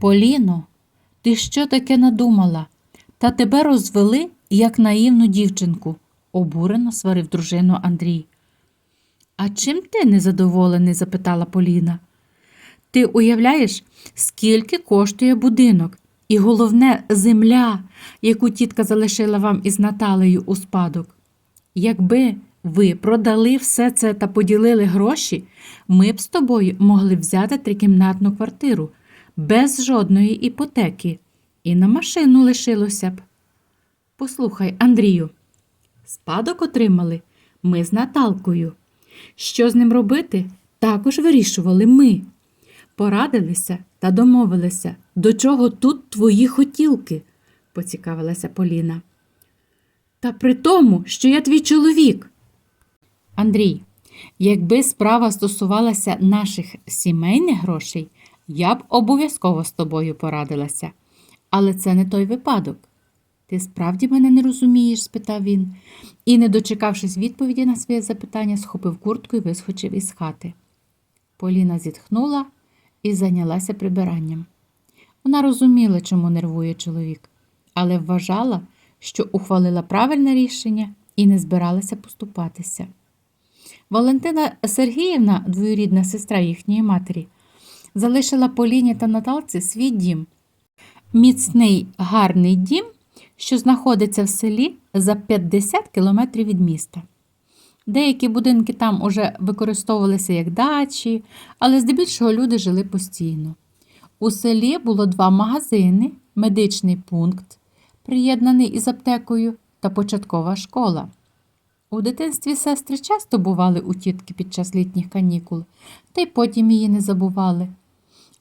Поліно, ти що таке надумала? Та тебе розвели, як наївну дівчинку, обурено сварив дружину Андрій. А чим ти незадоволений? запитала Поліна. Ти уявляєш, скільки коштує будинок, і головне земля, яку тітка залишила вам із Наталею у спадок. Якби ви продали все це та поділили гроші, ми б з тобою могли взяти трикімнатну квартиру без жодної іпотеки, і на машину лишилося б. Послухай, Андрію, спадок отримали ми з Наталкою. Що з ним робити, також вирішували ми. Порадилися та домовилися, до чого тут твої хотілки, поцікавилася Поліна. Та при тому, що я твій чоловік. Андрій, якби справа стосувалася наших сімейних грошей, я б обов'язково з тобою порадилася. Але це не той випадок. Ти справді мене не розумієш? спитав він, і, не дочекавшись відповіді на своє запитання, схопив куртку і вискочив із хати. Поліна зітхнула і зайнялася прибиранням. Вона розуміла, чому нервує чоловік, але вважала, що ухвалила правильне рішення і не збиралася поступатися. Валентина Сергіївна, двоюрідна сестра їхньої матері, залишила Поліні та Наталці свій дім. Міцний гарний дім, що знаходиться в селі за 50 кілометрів від міста. Деякі будинки там уже використовувалися як дачі, але здебільшого люди жили постійно. У селі було два магазини, медичний пункт, приєднаний із аптекою, та початкова школа. У дитинстві сестри часто бували у тітки під час літніх канікул, та й потім її не забували.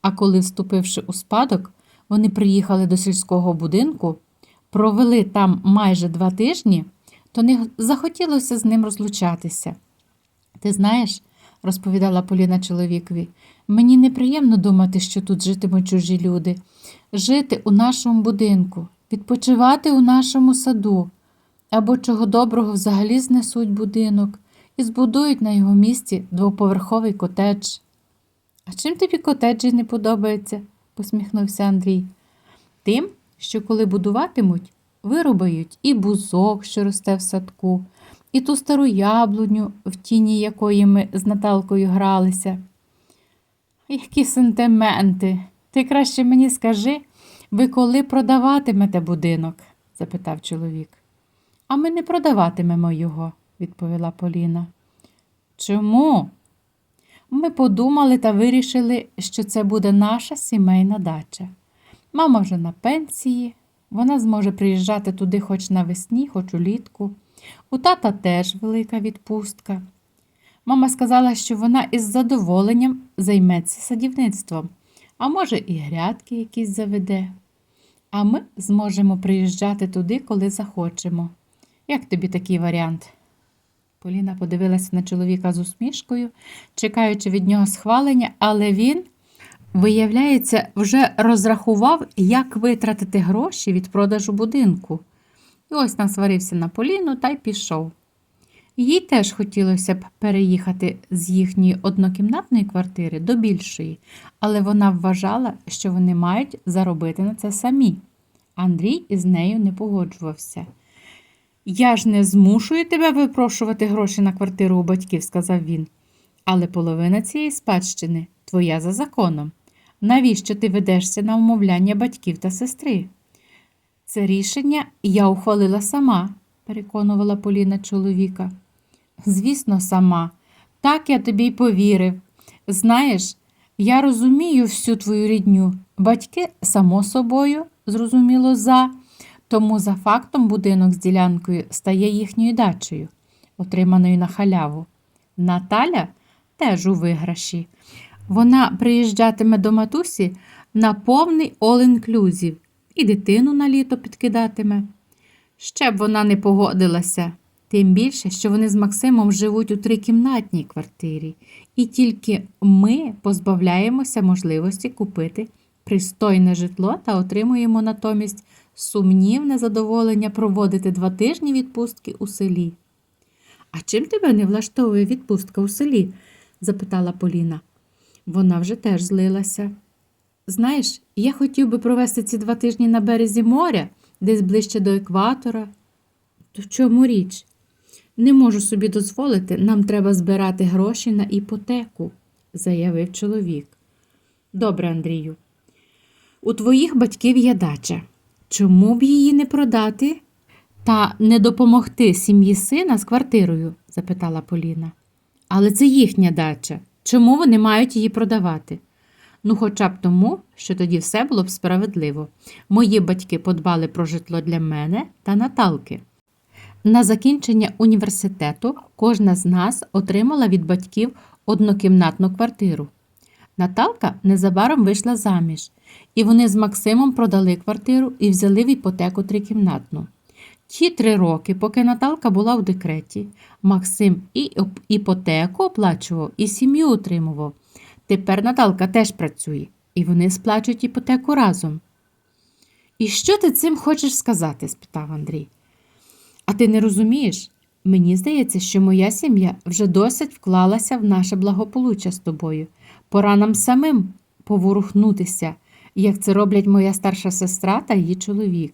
А коли, вступивши у спадок, вони приїхали до сільського будинку, провели там майже два тижні, то не захотілося з ним розлучатися. Ти знаєш, розповідала Поліна чоловікові, мені неприємно думати, що тут житимуть чужі люди, жити у нашому будинку, відпочивати у нашому саду, або чого доброго взагалі знесуть будинок і збудують на його місці двоповерховий котедж. А чим тобі котеджі не подобається? посміхнувся Андрій. Тим, що коли будуватимуть, вирубають і бузок, що росте в садку, і ту стару яблуню, в тіні якої ми з Наталкою гралися. Які сентименти. Ти краще мені скажи, ви коли продаватимете будинок? запитав чоловік. А ми не продаватимемо його, відповіла Поліна. Чому? Ми подумали та вирішили, що це буде наша сімейна дача. Мама вже на пенсії, вона зможе приїжджати туди хоч навесні, хоч улітку. У тата теж велика відпустка. Мама сказала, що вона із задоволенням займеться садівництвом, а може, і грядки якісь заведе. А ми зможемо приїжджати туди, коли захочемо. Як тобі такий варіант? Поліна подивилася на чоловіка з усмішкою, чекаючи від нього схвалення, але він, виявляється, вже розрахував, як витратити гроші від продажу будинку. І ось насварився на Поліну та й пішов. Їй теж хотілося б переїхати з їхньої однокімнатної квартири до більшої, але вона вважала, що вони мають заробити на це самі. Андрій із нею не погоджувався. Я ж не змушую тебе випрошувати гроші на квартиру у батьків, сказав він. Але половина цієї спадщини твоя за законом. Навіщо ти ведешся на умовляння батьків та сестри? Це рішення я ухвалила сама, переконувала Поліна чоловіка. Звісно, сама. Так я тобі й повірив. Знаєш, я розумію всю твою рідню. Батьки, само собою, зрозуміло, за. Тому за фактом будинок з ділянкою стає їхньою дачею, отриманою на халяву. Наталя теж у виграші. Вона приїжджатиме до матусі на повний all-inclusive і дитину на літо підкидатиме. Ще б вона не погодилася, тим більше, що вони з Максимом живуть у трикімнатній квартирі, і тільки ми позбавляємося можливості купити пристойне житло та отримуємо натомість сумнівне задоволення проводити два тижні відпустки у селі. А чим тебе не влаштовує відпустка у селі? запитала Поліна. Вона вже теж злилася. Знаєш, я хотів би провести ці два тижні на березі моря, десь ближче до екватора. То в чому річ? Не можу собі дозволити, нам треба збирати гроші на іпотеку, заявив чоловік. Добре, Андрію. У твоїх батьків є дача. Чому б її не продати та не допомогти сім'ї сина з квартирою? запитала Поліна. Але це їхня дача. Чому вони мають її продавати? Ну, хоча б тому, що тоді все було б справедливо. Мої батьки подбали про житло для мене та Наталки. На закінчення університету кожна з нас отримала від батьків однокімнатну квартиру. Наталка незабаром вийшла заміж, і вони з Максимом продали квартиру і взяли в іпотеку трикімнатну. Ті три роки, поки Наталка була в декреті, Максим і іпотеку оплачував, і сім'ю утримував. Тепер Наталка теж працює, і вони сплачують іпотеку разом. І що ти цим хочеш сказати? спитав Андрій. А ти не розумієш? Мені здається, що моя сім'я вже досить вклалася в наше благополуччя з тобою. Пора нам самим поворухнутися, як це роблять моя старша сестра та її чоловік.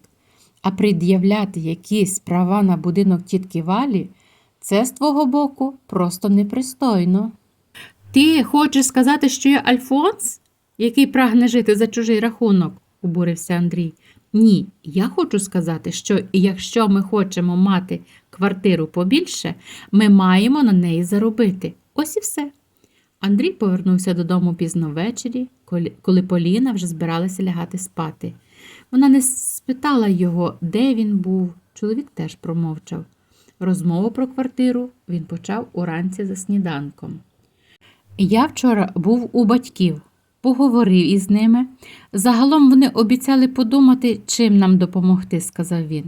А пред'являти якісь права на будинок тітки Валі це з твого боку просто непристойно. Ти хочеш сказати, що я Альфонс, який прагне жити за чужий рахунок, обурився Андрій. Ні, я хочу сказати, що якщо ми хочемо мати квартиру побільше, ми маємо на неї заробити. Ось і все. Андрій повернувся додому пізно ввечері, коли- Поліна вже збиралася лягати спати. Вона не спитала його, де він був. Чоловік теж промовчав. Розмову про квартиру він почав уранці за сніданком. Я вчора був у батьків, поговорив із ними. Загалом вони обіцяли подумати, чим нам допомогти, сказав він.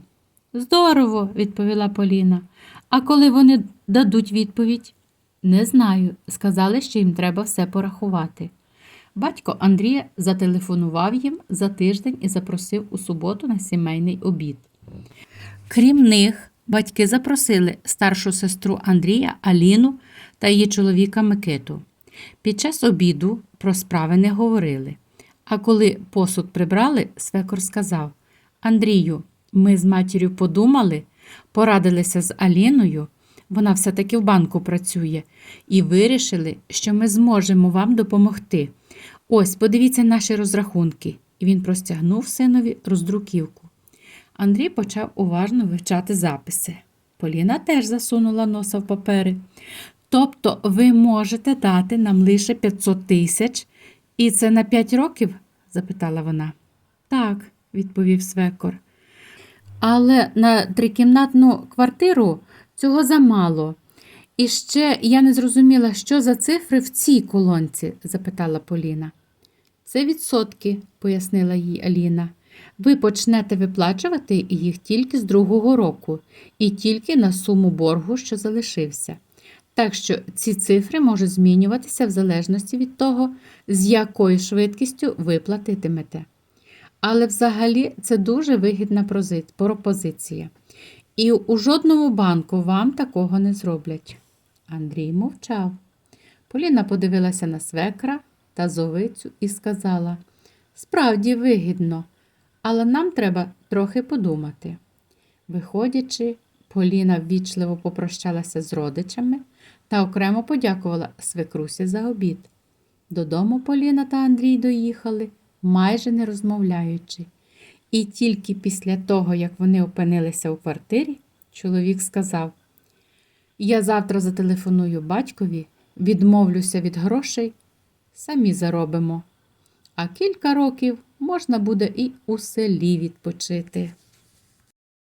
Здорово, відповіла Поліна. А коли вони дадуть відповідь? Не знаю. Сказали, що їм треба все порахувати. Батько Андрія зателефонував їм за тиждень і запросив у суботу на сімейний обід. Крім них, батьки запросили старшу сестру Андрія Аліну та її чоловіка Микиту. Під час обіду про справи не говорили. А коли посуд прибрали, свекор сказав: Андрію, ми з матір'ю подумали, порадилися з Аліною, вона все-таки в банку працює, і вирішили, що ми зможемо вам допомогти. Ось, подивіться наші розрахунки. І він простягнув синові роздруківку. Андрій почав уважно вивчати записи. Поліна теж засунула носа в папери. Тобто ви можете дати нам лише 500 тисяч, і це на 5 років? запитала вона. Так, відповів свекор. Але на трикімнатну квартиру цього замало. І ще я не зрозуміла, що за цифри в цій колонці? запитала Поліна. Це відсотки, пояснила їй Аліна. Ви почнете виплачувати їх тільки з другого року і тільки на суму боргу, що залишився. Так що ці цифри можуть змінюватися в залежності від того, з якою швидкістю ви платитимете. Але взагалі це дуже вигідна пропозиція. І у жодному банку вам такого не зроблять. Андрій мовчав. Поліна подивилася на свекра та зовицю і сказала: Справді вигідно, але нам треба трохи подумати. Виходячи, Поліна ввічливо попрощалася з родичами та окремо подякувала свекрусі за обід. Додому Поліна та Андрій доїхали, майже не розмовляючи. І тільки після того, як вони опинилися у квартирі, чоловік сказав: Я завтра зателефоную батькові, відмовлюся від грошей, самі заробимо. А кілька років можна буде і у селі відпочити.